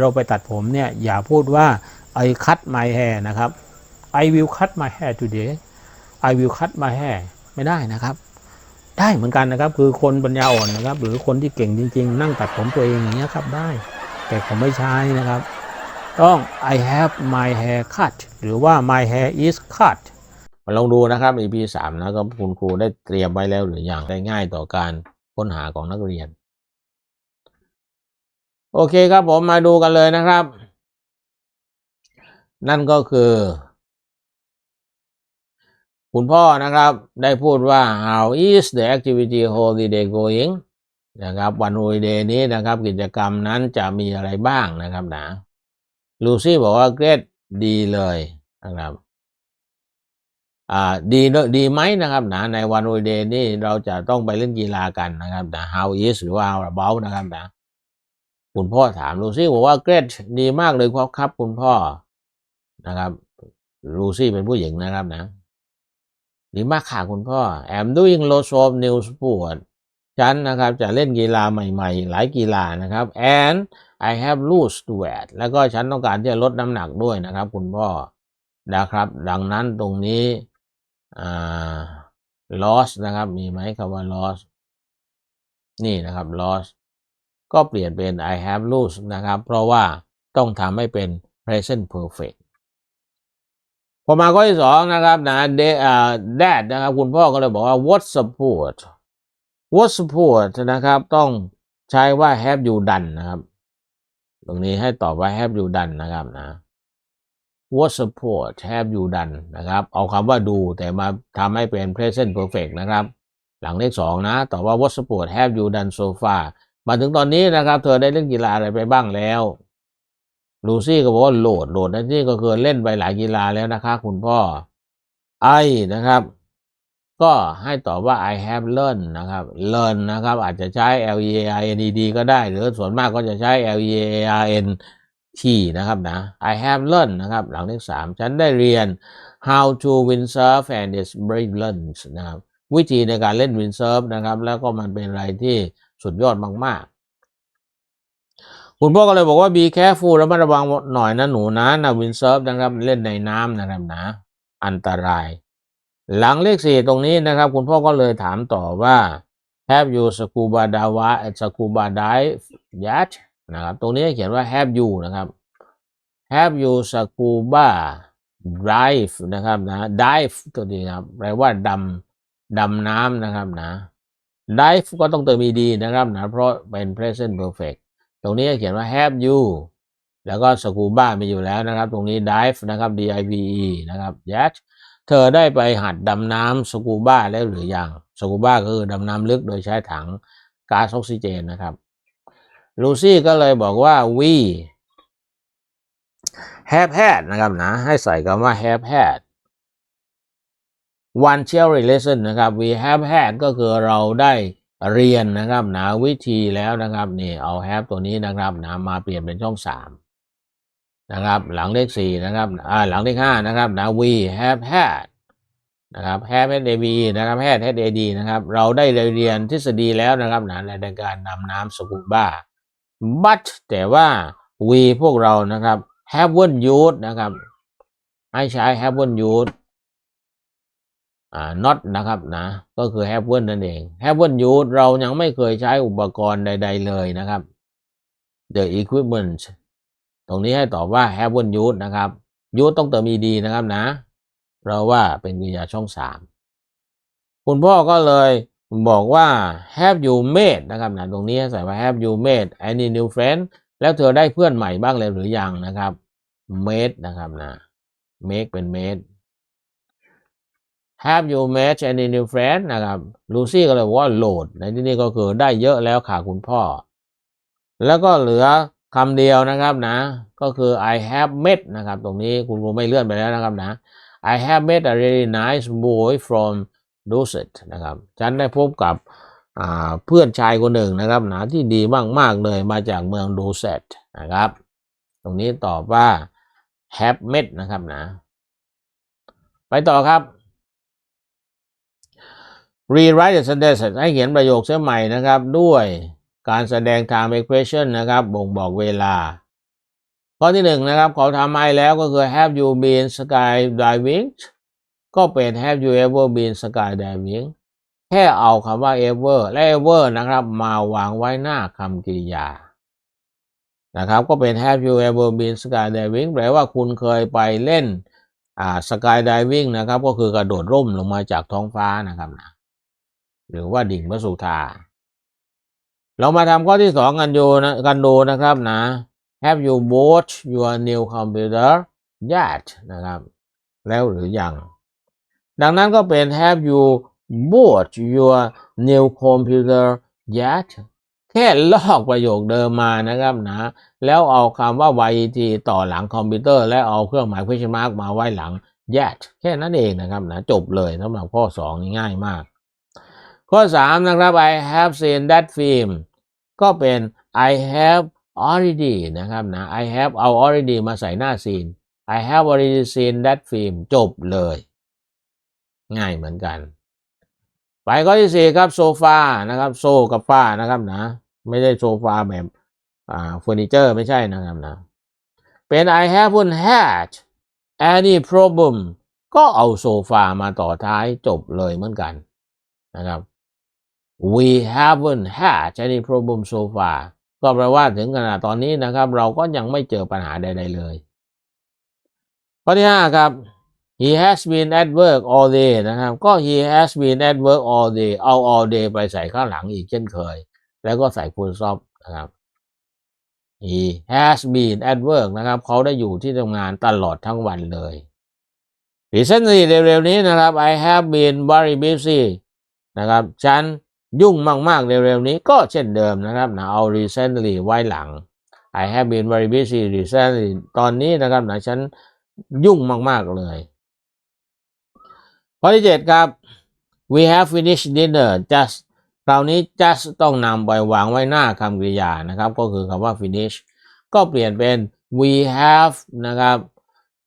เราไปตัดผมเนี่ยอย่าพูดว่า I cut my hair นะครับ I will cut my hair today I will cut my hair ไม่ได้นะครับ ได้เหมือนกันนะครับ คือคนปัญญาอ่อนนะครับ หรือคนที่เก่งจริง ๆ นั่งตัดผมตัวเองอย่างเงี้ยครับได้ แต่ผมไม่ใช้นะครับ ต้อง I have my hair cut หรือว่า my hair is cut มาลองดูนะครับ EP สามนะก็คุณครูได้เตรียมไว้แล้วหรือยังได้ง่ายต่อการค้นหาของนักเรียน โอเคครับผมมาดูกันเลยนะครับ นั่นก็คือ คุณพ่อนะครับ ได้พูดว่า how is the activity holiday going นะครับวัน holiday นี้นะครับ กิจกรรมนั้นจะมีอะไรบ้างนะครับนะลูซี่บอกว่า great ดีเลยนะครับอ่าดีดีไหมนะครับนะในวัน holiday นี้เราจะต้องไปเล่นกีฬากันนะครับนะ how is หรือว่า how about นะครับนะ คุณพ่อถามลูซี่บอกว่า great ดีมากเลยครับครับคุณพ่อนะครับลูซี่เป็นผู้หญิงนะครับนะดีมากค่ะคุณพ่อ I'm doing lots of new sport ฉันนะครับจะเล่นกีฬาใหม่ๆ หลายกีฬานะครับ and I have lose weight แล้วก็ฉันต้องการที่จะลดน้ำหนักด้วยนะครับ คุณพ่อนะครับ ดังนั้นตรงนี้อ่า loss นะครับ มีไหมคำว่า loss นี่นะครับ loss ก็เปลี่ยนเป็น I have lose นะครับ เพราะว่าต้องทำให้เป็น present perfect พอมาข้อที่สองนะครับนะ dad นะครับ คุณพ่อก็เลยบอกว่า what support what support นะครับ ต้องใช้ว่า have you done นะครับ ตรงนี้ให้ตอบว่า have you done นะครับนะ what support have you done นะครับ เอาคำว่าดูแต่มาทำให้เป็น present perfect นะครับ หลังเลขสองนะ ตอบว่า what sport have you done so far มาถึงตอนนี้นะครับ เธอได้เล่นกีฬาอะไรไปบ้างแล้วลูซี่ก็บอกว่าโหลดโหลดนั่นนี่ก็คือเล่นไปหลายกีฬาแล้วนะคะคุณพ่อไอนะครับ ก็ให้ตอบว่า I have learned นะครับ learn นะครับ อาจจะใช้ L E A I N E D ก็ได้ หรือส่วนมากก็จะใช้ L E A R N T นะครับนะ I have learned นะครับ หลังเลขสามฉันได้เรียน how to windsurf and its brilliance นะครับ วิธีในการเล่น windsurf นะครับ แล้วก็มันเป็นอะไรที่ สุดยอดมากๆ คุณพ่อก็เลยบอกว่า be careful ระมัดระวังหน่อยนะหนูนะนะ windsurf นะครับเล่นในน้ำนะครับนะ อันตราย หลังเลขสี่ตรงนี้นะครับ คุณพ่อก็เลยถามต่อว่า have you scuba dive scuba dive yet นะครับ ตรงนี้เขียนว่า have you นะครับ have you scuba dive นะครับนะ dive ตัวนี้นะครับแปลว่าดำดำน้ำนะครับนะ dive ก็ต้องเติม ed นะครับนะเพราะเป็น present perfect ตรงนี้เขียนว่า have you แล้วก็ scuba มีอยู่แล้วนะครับ ตรงนี้ dive นะครับ d i v e นะครับ yet เธอได้ไปหัดดำน้ำสกูบ้าแล้วหรือยังสกูบ้าคือดำน้ำลึกโดยใช้ถังก๊าซออกซิเจนนะครับลูซี่ก็เลยบอกว่า we have had นะครับนะให้ใส่คำว่า have had one theory lesson นะครับ we have had ก็คือเราได้เรียนนะครับหนะวิธีแล้วนะครับนี่เอา have ตัวนี้นะครับนะมาเปลี่ยนเป็นช่องสามนะครับหลังเลขสี่นะครับอ่าหลังเลขห้านะครับนะ we have had นะครับ have had ab นะครับ had had ad นะครับเราได้เรียนทฤษฎีแล้วนะครับนะในการดำน้ำสกูบ้า but แต่ว่า we พวกเรานะครับ haven't used นะครับให้ใช้ haven't used อ่า not นะครับนะก็คือ haven't นั่นเอง haven't used เรายังไม่เคยใช้อุปกรณ์ใด ๆ เลยนะครับ the equipment ตรงนี้ให้ตอบว่า h a v e n used นะครับ use ต้องเติม ed นะครับนะ เพราะว่าเป็นกริยาช่องสามคุณพ่อก็เลยบอกว่า have you made นะครับนะตรงนี้ให้ใส่ว่า have you made any new friend แล้วเธอได้เพื่อนใหม่บ้างเลยหรือยังนะครับ made นะครับนะ make เป็น made have you made any new friend นะครับลูซี่ก็เลยบอกว่าโหลด ในที่นี้ก็คือได้เยอะแล้วค่ะคุณพ่อ แล้วก็เหลือคำเดียวนะครับนะ ก็คือ I have met นะครับ ตรงนี้คุณครูไม่เลื่อนไปแล้วนะครับนะ I have met a really nice boy from Dorset นะครับ ฉันได้พบกับเพื่อนชายคนหนึ่งนะครับนะที่ดีมาก ๆ เลยมาจากเมือง Dorset นะครับ ตรงนี้ตอบว่า have met นะครับนะ ไปต่อครับ rewrite the sentence ให้เขียนประโยคเสียใหม่นะครับ ด้วยการแสดง time expression นะครับ บ่งบอกเวลา ข้อที่หนึ่งนะครับเขาทำให้แล้วก็คือ have you been skydiving ก็เป็น have you ever been skydiving แค่เอาคำว่า ever และ ever นะครับ มาวางไว้หน้าคำกริยานะครับก็เป็น have you ever been skydiving แปลว่าคุณเคยไปเล่นอ่า skydiving นะครับ ก็คือกระโดดร่มลงมาจากท้องฟ้านะครับนะ หรือว่าดิ่งพระสุธา เรามาทำข้อที่สองกันดูนะกันดูนะครับนะ Have you bought your new computer yet นะครับ แล้วหรือยัง ดังนั้นก็เป็น Have you bought your new computer yet แค่ลอกประโยคเดิมมานะครับนะ แล้วเอาคำว่า yet ต่อหลังคอมพิวเตอร์ และเอาเครื่องหมาย question mark มาไว้หลัง yet แค่นั้นเองนะครับนะ จบเลยสำหรับข้อสองนี่ง่ายมาก ข้อสามนะครับ I have seen that film ก็เป็น I have already นะครับนะ I have เอา already มาใส่หน้า scene I have already seen that film จบเลย ง่ายเหมือนกัน ไปข้อที่สี่ครับโซฟานะครับ โซกับฟ้านะครับนะ ไม่ได้โซฟาแบบอ่าเฟอร์นิเจอร์ไม่ใช่นะครับนะ เป็น I haven't had any problem ก็เอาโซฟามาต่อท้ายจบเลยเหมือนกันนะครับ we haven't had any problem so far ก็แปลว่าถึงขนาดตอนนี้นะครับ เราก็ยังไม่เจอปัญหาใด ๆ เลยข้อที่ห้าครับ he has been at work all day นะครับ ก็ he has been at work all day เอา all day ไปใส่ข้างหลังอีกเช่นเคย แล้วก็ใส่ full stop นะครับ he has been at work นะครับ เขาได้อยู่ที่ทำงานตลอดทั้งวันเลย recently เร็วๆนี้นะครับ I have been very busy นะครับ ฉัน ยุ่งมากๆ เร็วๆนี้ก็เช่นเดิมนะครับนะเอา recently ไว้หลัง I have been very busy recently ตอนนี้นะครับนะฉันยุ่งมากๆเลย ข้อที่เจ็ดครับ we have finished dinner just คราวนี้ just ต้องนำไปวางไว้หน้าคำกริยานะครับ ก็คือคำว่า finish ก็เปลี่ยนเป็น we have นะครับ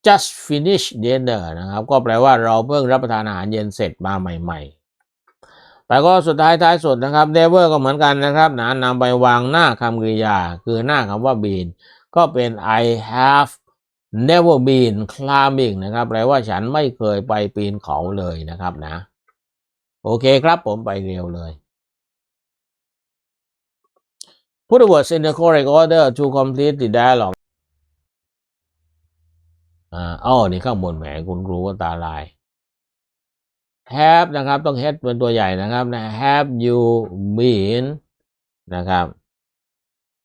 just finished dinner นะครับ ก็แปลว่าเราเพิ่งรับประทานอาหารเย็นเสร็จมาใหม่ ๆ แต่ก็สุดท้ายท้ายสุดนะครับ never ก็เหมือนกันนะครับนะนำไปวางหน้าคำกริยา คือหน้าคำว่า been ก็เป็น I have never been climbing นะครับแปลว่าฉันไม่เคยไปปีนเขาเลยนะครับนะ โอเคครับผมไปเร็วเลย Put the words in the correct order to complete the dialogue อ่าอ้อนี่ข้างบนแหมคุณครูก็ตาลาย have นะครับ ต้อง have เป็นตัวใหญ่นะครับนะ have you been นะครับ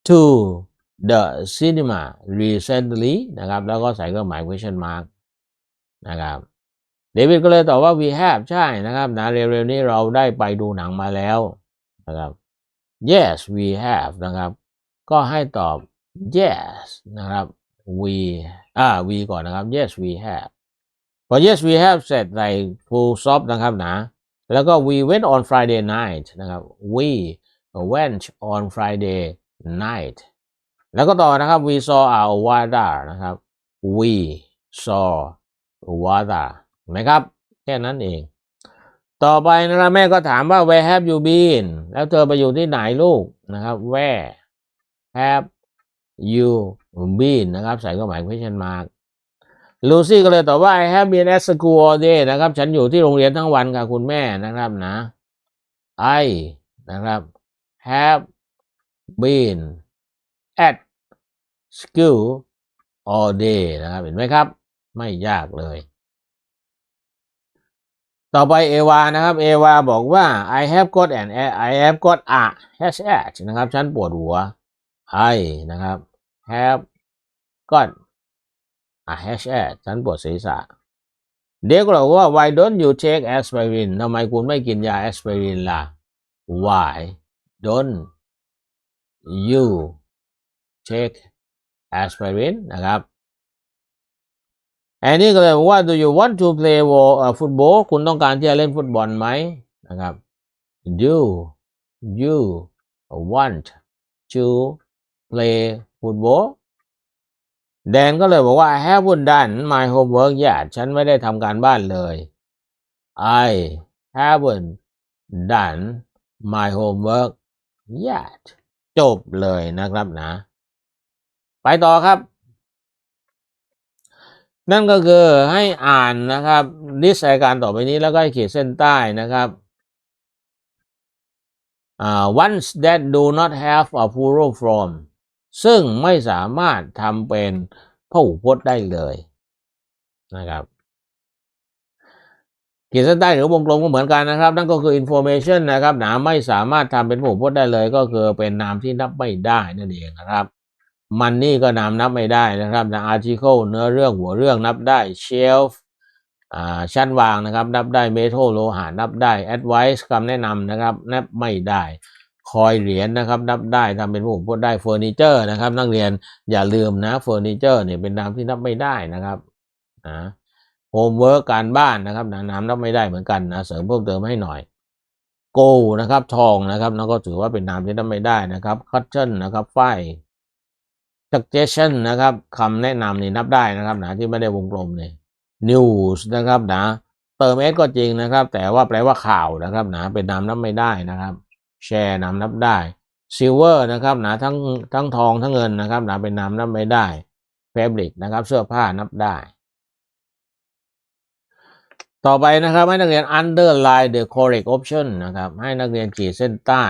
to the cinema recently นะครับ แล้วก็ใส่เครื่องหมาย question mark นะครับเดวิดก็เลยตอบว่า we have ใช่นะครับนะเร็วๆนี้เราได้ไปดูหนังมาแล้วนะครับ yes we have นะครับ ก็ให้ตอบ yes นะครับ we อ่า we ก่อนนะครับ yes we have พอ yes we have เสร็จใส่ full stop นะครับนะแล้วก็ we went on Friday night นะครับ we went on Friday night แล้วก็ต่อนะครับ we saw our water นะครับ we saw water เห็นไหมครับ แค่นั้นเอง ต่อไปนะครับแม่ก็ถามว่า where have you been แล้วเธอไปอยู่ที่ไหนลูกนะครับ where have you been นะครับ ใส่เครื่องหมาย question mark ลูซี่ก็เลยตอบว่า I have been at school all day นะครับ ฉันอยู่ที่โรงเรียนทั้งวันกับคุณแม่นะครับนะ I นะครับ have been at school all day นะครับ เห็นไหมครับ ไม่ยากเลย ต่อไปเอวานะครับ เอวาบอกว่า I have got an I have got a headache นะครับ ฉันปวดหัว I นะครับ have got a headache ฉันปวดศีรษะ เด็กก็บอกว่า why don't you take aspirin ทำไมคุณไม่กินยา aspirin ล่ะ why don't you take aspirin นะครับอันนี้ก็เลยบอกว่า do you want to play football คุณต้องการที่จะเล่นฟุตบอลไหมนะครับ do you want to play football แดนก็เลยบอกว่า I haven't done my homework yet ฉันไม่ได้ทำการบ้านเลย I haven't done my homework yet จบเลยนะครับนะ ไปต่อครับ นั่นก็คือให้อ่านนะครับนิสต์รายการต่อไปนี้แล้วก็ให้ขีดเส้นใต้นะครับอ่า ones that do not have a plural form ซึ่งไม่สามารถทำเป็นพหูพจน์ได้เลยนะครับขีดเส้นใต้หรือวงกลมก็เหมือนกันนะครับ นั่นก็คือ information นะครับหนาไม่สามารถทำเป็นพหูพจน์ได้เลย ก็คือเป็นนามที่นับไม่ได้นั่นเองนะครับ มันนี่ก็นามนับไม่ได้นะครับนะ article เนื้อเรื่องหัวเรื่องนับได้ shelf ชั้นวางนะครับ นับได้ metal โลหะนับได้ advice คำแนะนำนะครับ นับไม่ได้ คอยเหรียญนะครับ นับได้ทำเป็นพหูพจน์ได้ furniture นะครับ นักเรียนอย่าลืมนะ furniture เนี่ยเป็นนามที่นับไม่ได้นะครับนะ homework กการบ้านนะครับนะนามนับไม่ได้เหมือนกันนะเสริมเพิ่มเติมให้หน่อย go นะครับ ทองนะครับนั่นก็ถือว่าเป็นนามที่นับไม่ได้นะครับ cotton นะครับฝ้าย suggestion นะครับคำแนะนำนี่นับได้นะครับนะที่ไม่ได้วงกลมเนี่ย news นะครับนะเติม s ก็จริงนะครับ แต่ว่าแปลว่าข่าวนะครับนะเป็นนามนับไม่ได้นะครับ share นามนับได้ silver นะครับหนะทั้งทั้งทองทั้งเงินนะครับหนะเป็นนามนับไม่ได้ fabric นะครับเสื้อผ้านับได้ ต่อไปนะครับให้นักเรียน underline the correct option นะครับให้นักเรียนขีดเส้นใต้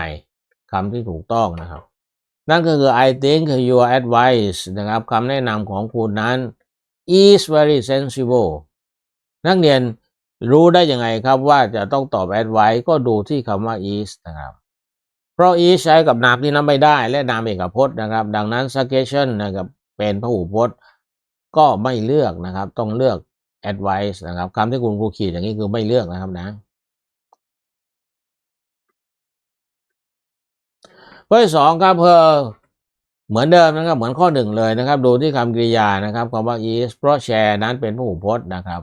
คำที่ถูกต้องนะครับ นั่นก็คือ I think your advice นะครับคำแนะนำของคุณนั้น is very sensible นักเรียนรู้ได้ยังไงครับว่าจะต้องตอบ advice ก็ดูที่คำว่า is นะครับ เพราะ is ใช้กับนามที่นับไม่ได้ และนามเอกพจน์นะครับ ดังนั้น suggestion นะครับเป็นพหูพจน์ก็ไม่เลือกนะครับ ต้องเลือก advice นะครับคำที่คุณครูขีดอย่างนี้คือไม่เลือกนะครับนะข้อที่สองครับเพอเหมือนเดิมนะครับเหมือนข้อหนึ่งเลยนะครับ ดูที่คำกริยานะครับคำว่า is เพราะ share นั้นเป็นพหูพจน์นะครับ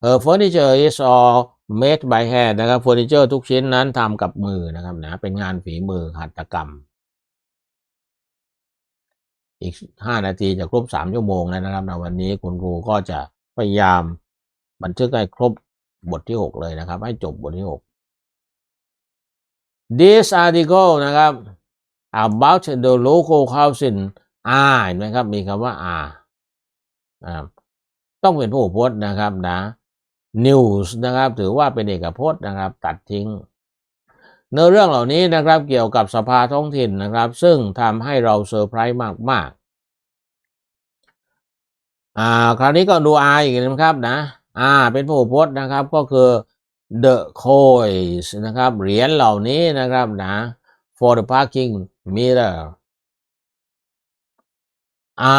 เออ furniture is all made by hand นะครับ furniture ทุกชิ้นนั้นทำกับมือนะครับนะเป็นงานฝีมือหัตถกรรม อีกห้านาทีจะครบสามชั่วโมงแล้วนะครับในวันนี้คุณครูก็จะพยายามบันทึกให้ครบบทที่หกเลยนะครับ ให้จบบทที่หก This article นะครับ about the local housing อ่าเห็นไหมครับ มีคำว่าอ่านะครับต้องเป็นผู้พจน์นะครับนะ news นะครับ ถือว่าเป็นเอกพจน์นะครับ ตัดทิ้ง เนื้อเรื่องเหล่านี้นะครับเกี่ยวกับสภาท้องถิ่นนะครับ ซึ่งทำให้เราเซอร์ไพรส์มากๆอ่าคราวนี้ก็ดู R อีกนะครับนะอ่าเป็นผู้พจน์นะครับก็คือ the coins นะครับเหรียญเหล่านี้นะครับนะ for the parking meter อ่า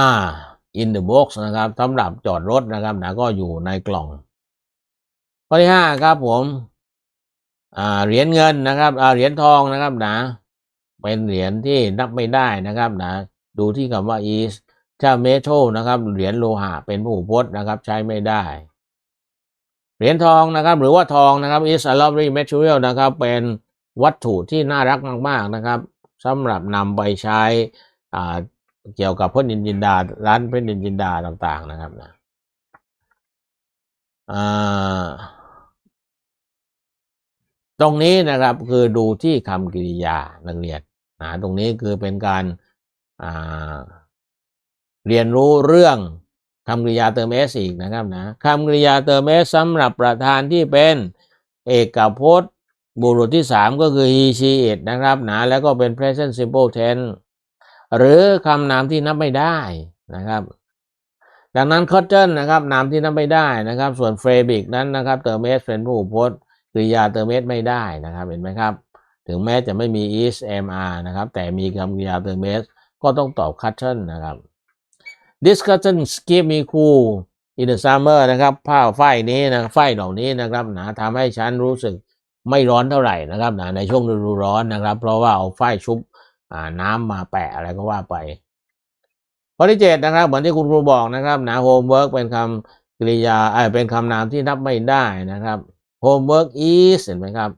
in the box นะครับสำหรับจอดรถนะครับนะก็อยู่ในกล่อง ข้อที่ห้าครับผมอ่าเหรียญเงินนะครับอ่าเหรียญทองนะครับนะเป็นเหรียญที่นับไม่ได้นะครับนะดูที่คำว่า is ถ้า metal นะครับ เหรียญโลหะเป็นผู้พจน์นะครับ ใช้ไม่ได้ เหรียญทองนะครับ หรือว่าทองนะครับ is a lovely material นะครับ เป็นวัตถุที่น่ารักมาก ๆนะครับสำหรับนำไปใช้อ่าเกี่ยวกับเพชรนินจินดา ร้านเพชรนินจินดาต่าง ๆ นะครับนะอ่า ตรงนี้นะครับคือดูที่คำกริยานักเรียนนะตรงนี้คือเป็นการาเรียนรู้เรื่องคำกริยาเติม s อีกนะครับนะคำกริยาเติม s สำหรับประธานที่เป็นเอกพจน์ บุรุษที่สามก็คือ he she it นะครับนะแล้วก็เป็น present simple tense หรือคำนามที่นับไม่ได้นะครับ ดังนั้น cotton นะครับนามที่นับไม่ได้นะครับ ส่วน fabric นั้นนะครับเติม s เป็นผู้พจน์ กริยาเติม s ไม่ได้นะครับเห็นไหมครับ ถึงแม้จะไม่มี is mr นะครับ แต่มีคำกริยาเติม s ก็ต้องตอบ cotton นะครับ this cotton keep me cool in the summer นะครับผ้าฝ้ายนี้นะฝ้ายเหล่านี้นะครับนะทำให้ฉันรู้สึกไม่ร้อนเท่าไหร่นะครับนะในช่วงฤดูร้อนนะครับ เพราะว่าเอาฝ้ายชุบน้ำมาแปะอะไรก็ว่าไปข้อที่เจ็ดนะครับเหมือนที่คุณครูบอกนะครับนะ homework เป็นคำกริยาเออเป็นคำนามที่นับไม่ได้นะครับ homework is เห็นไหมครับ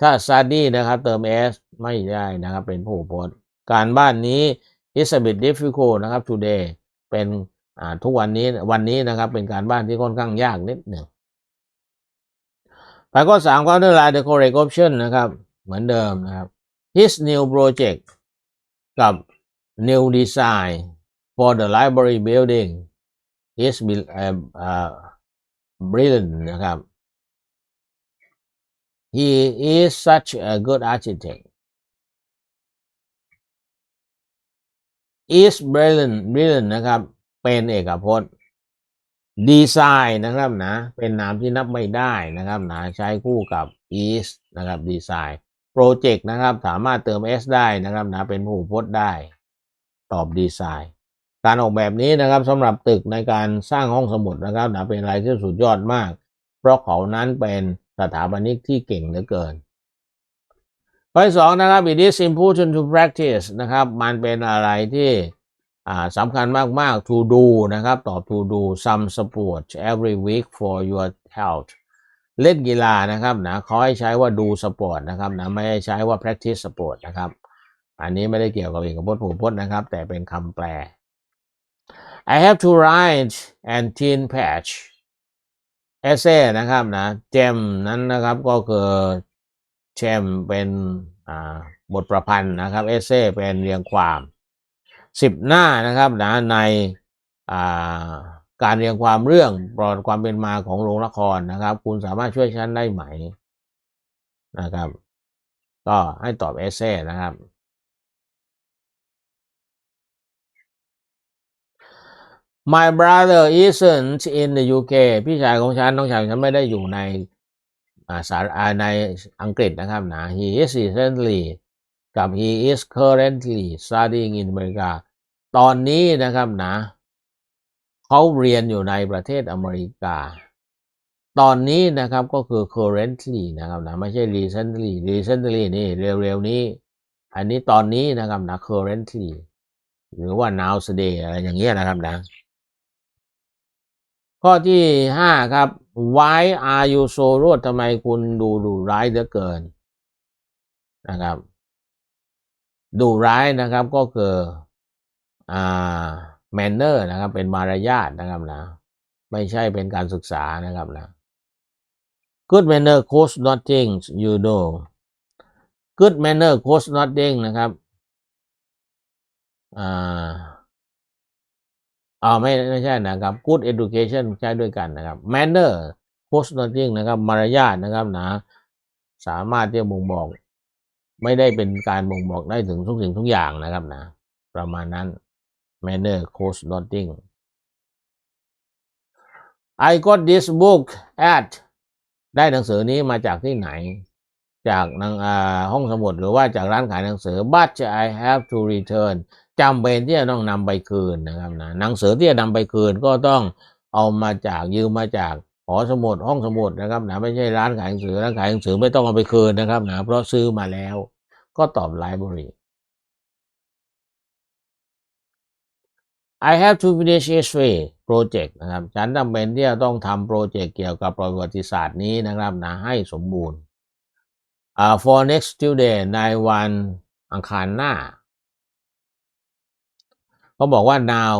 ถ้า study นะครับ เติม s ไม่ได้นะครับ เป็นผู้พจน์ การบ้านนี้ is a bit difficult นะครับ today เป็นทุกวันนี้วันนี้นะครับเป็นการบ้านที่ค่อนข้างยากนิดหนึ่งไปข้อสามก็เรื่องราย the correct option นะครับ เหมือนเดิมนะครับ his new project กับ new design for the library building is bil- เอ่อเอ่อ brilliant นะครับ he is such a good architect is brilliant brilliant นะครับ เป็นเอกพจน์ดีไซน์นะครับนะ เป็นนามที่นับไม่ได้นะครับนะใช้คู่กับ is นะครับดีไซน์โปรเจกต์นะครับ สามารถเติม s ได้นะครับนะ เป็นผู้พจน์ได้ ตอบดีไซน์การออกแบบนี้นะครับสำหรับตึกในการสร้างห้องสมุดนะครับนะเป็นอะไรที่สุดยอดมาก เพราะเขานั้นเป็น สถาปนิกที่เก่งเหลือเกินข้อที่สองนะครับ it is important to practice นะครับ มันเป็นอะไรที่สำคัญมาก ๆ to do นะครับ ตอบ to do some sport every week for your health เล่นกีฬานะครับนะเขาให้ใช้ว่าดูสปอร์ตนะครับนะไม่ให้ใช้ว่า practice sport นะครับ อันนี้ไม่ได้เกี่ยวกับเอกพจน์ผูพจน์นะครับ แต่เป็นคำแปล I have to write and teen patch essay นะครับนะเจมนั้นนะครับก็คือเจมเป็นบทประพันธ์นะครับ essay เป็นเรียงความสิบหน้านะครับนะในการเรียงความเรื่องประวัติความเป็นมาของโรงละครนะครับ คุณสามารถช่วยฉันได้ไหมนะครับ ก็ให้ตอบ essay นะครับ My brother isn't in the UK พี่ชายของฉันน้องชายของฉันไม่ได้อยู่ในอ่าสารในอังกฤษนะครับนะ He is recently กับ He is currently studying in America ตอนนี้นะครับนะเขาเรียนอยู่ในประเทศอเมริกา ตอนนี้นะครับก็คือ currently นะครับนะไม่ใช่ recently recently นี่เร็วๆนี้ อันนี้ตอนนี้นะครับนะ currently หรือว่า now today อะไรอย่างเงี้ยนะครับนะ ข้อที่ห้าครับ why are you so rude ทำไมคุณดูดุร้ายเหลือเกินนะครับดุร้ายนะครับก็คืออ่า manner นะครับ เป็นมารยาทนะครับนะ ไม่ใช่เป็นการศึกษานะครับนะ good manner cost nothing you know good manner cost nothing นะครับอ่า อ่าไม่ไม่ใช่นะครับ good education ใช้ด้วยกันนะครับ manner cost nothing นะครับมารยาทนะครับนะสามารถที่จะบ่งบอก ไม่ได้เป็นการบ่งบอกได้ถึงทุกสิ่งทุกอย่างนะครับนะ ประมาณนั้น manner cost nothing I got this book at ได้หนังสือนี้มาจากที่ไหน จากนังอ่าห้องสมุดหรือว่าจากร้านขายหนังสือ but I have to return จำเป็นที่จะต้องนำไปคืนนะครับนะหนังสือที่จะนำไปคืนก็ต้องเอามาจากยืมมาจากหอสมุดห้องสมุดนะครับนะไม่ใช่ร้านขายหนังสือร้านขายหนังสือไม่ต้องเอาไปคืนนะครับนะเพราะซื้อมาแล้ว ก็ตอบ library I have to finish history project นะครับ ฉันจำเป็นที่จะต้องทำโปรเจกต์เกี่ยวกับประวัติศาสตร์นี้นะครับนะให้สมบูรณ์อ่า for next Tuesday ในวันอังคารหน้า เขาบอกว่า now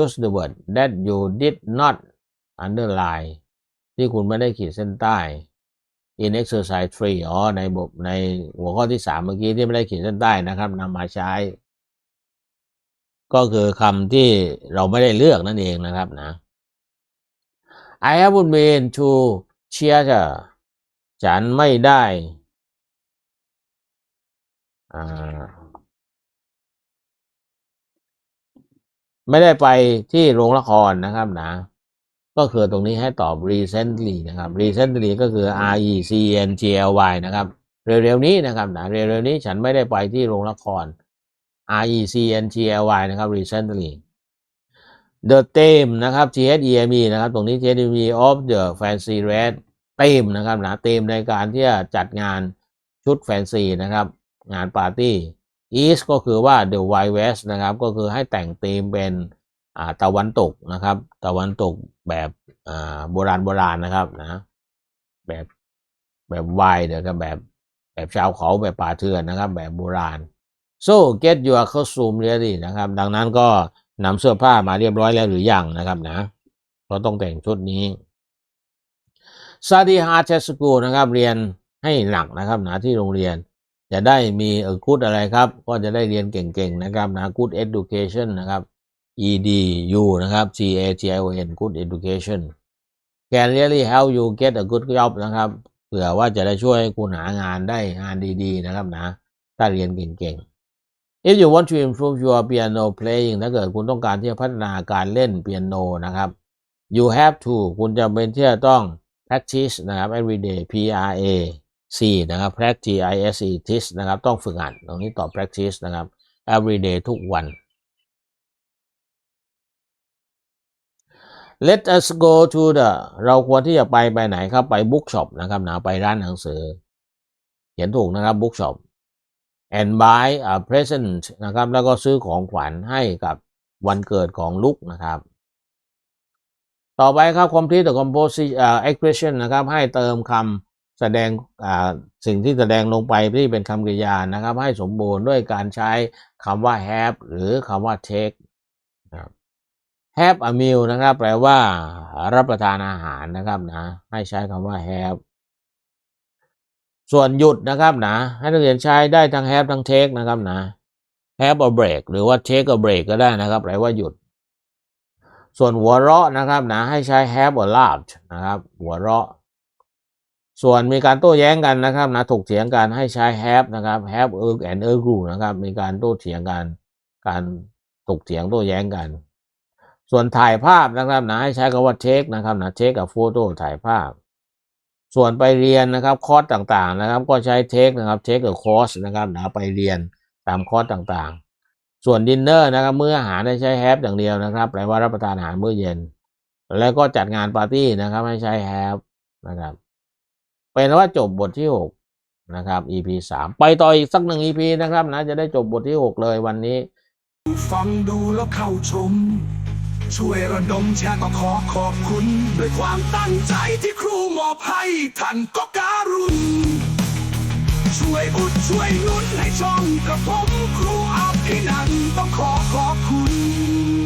use the word that you did not underline ที่คุณไม่ได้ขีดเส้นใต้ in exercise 3อ๋อในบทในหัวข้อที่สามเมื่อกี้ที่ไม่ได้ขีดเส้นใต้นะครับนำมาใช้ ก็คือคำที่เราไม่ได้เลือกนั่นเองนะครับนะ I haven't been to theater ฉันไม่ได้อ่า ไม่ได้ไปที่โรงละครนะครับนะ ก็คือตรงนี้ให้ตอบ recently นะครับ recently ก็คือ r e c n g l y นะครับ เร็วๆนี้นะครับนะเร็วๆนี้ฉันไม่ได้ไปที่โรงละคร r e c n g l y นะครับ recently the theme นะครับ t h e m e นะครับ ตรงนี้ t h e m e of the fancy red theme นะครับนะ theme ในการที่จะจัดงานชุดแฟนซีนะครับ งานปาร์ตี้ East ก็คือว่า the Wild West นะครับ ก็คือให้แต่งธีมเป็นตะวันตกนะครับ ตะวันตกแบบโบราณโบราณนะครับนะแบบแบบวายเดี๋ยวก็แบบแบบชาวเขาแบบป่าเถื่อนนะครับ แบบโบราณ so get your costume ready นะครับ ดังนั้นก็นำเสื้อผ้ามาเรียบร้อยแล้วหรือยังนะครับนะก็ต้องแต่งชุดนี้ study hard at school นะครับ เรียนให้หนักนะครับนะที่โรงเรียน จะได้มีเออ good อะไรครับ ก็จะได้เรียนเก่งๆนะครับนะ good education นะครับ E D U นะครับ G A T I O N good education can really help you get a good job นะครับเผื่อว่าจะได้ช่วยให้คุณหางานได้งานดีๆนะครับนะ ถ้าเรียนเก่งๆ if you want to improve your piano playing ถ้าเกิดคุณต้องการที่จะพัฒนาการเล่นเปียโนนะครับ you have to คุณจำเป็นที่จะต้อง practice นะครับ every day P R A C นะครับ practice I S E teach นะครับ ต้องฝึกหัดตรงนี้ต่อ practice นะครับ every day ทุกวัน let us go to the เราควรที่จะไปไปไหนครับ ไป bookshop นะครับนะไปร้านหนังสือ เขียนถูกนะครับ bookshop and buy a present นะครับ แล้วก็ซื้อของขวัญให้กับวันเกิดของลูกนะครับ ต่อไปครับ complete the composition uh, expression นะครับ ให้เติมคำ แสดงสิ่งที่แสดงลงไปที่เป็นคำกริยานะครับ ให้สมบูรณ์ด้วยการใช้คำว่า have หรือคำว่า take นะครับ have a meal นะครับ แปลว่ารับประทานอาหารนะครับนะ ให้ใช้คำว่า have ส่วนหยุดนะครับนะ ให้นักเรียนใช้ได้ทั้ง have ทั้ง take นะครับนะ have a break หรือว่า take a break ก็ได้นะครับ แปลว่าหยุด ส่วนหัวเราะนะครับนะ ให้ใช้ have a laugh นะครับ หัวเราะ ส่วนมีการโต้แย้งกันนะครับนะถกเถียงกันให้ใช้ have นะครับ have erg and ergu นะครับมีการโต้เถียงกัน การถกเถียงโต้แย้งกัน ส่วนถ่ายภาพนะครับนะให้ใช้คำว่า take นะครับนะ take กับ photo ถ่ายภาพ ส่วนไปเรียนนะครับคอร์สต่างๆนะครับ ก็ใช้ take นะครับ take กับ course นะครับนะไปเรียนตามคอร์สต่างๆ ส่วนดินเนอร์นะครับมื้ออาหารให้ใช้ have อย่างเดียวนะครับแปลว่ารับประทานอาหารมื้อเย็น แล้วก็จัดงานปาร์ตี้นะครับให้ใช้ have นะครับ เป็นว่าจบบทที่หกนะครับ EP สามไปต่ออีกสักหนึ่ง EP นะครับนะ จะได้จบบทที่หกเลยวันนี้ ฟังดูแล้วเข้าชม ช่วยระดมแชร์ก็ขอขอบคุณ ด้วยความตั้งใจที่ครูมอบให้ท่านก็การุณช่วยอุดช่วยหนุนให้ช่องกระผมครูอาภินันต้องขอขอบคุณ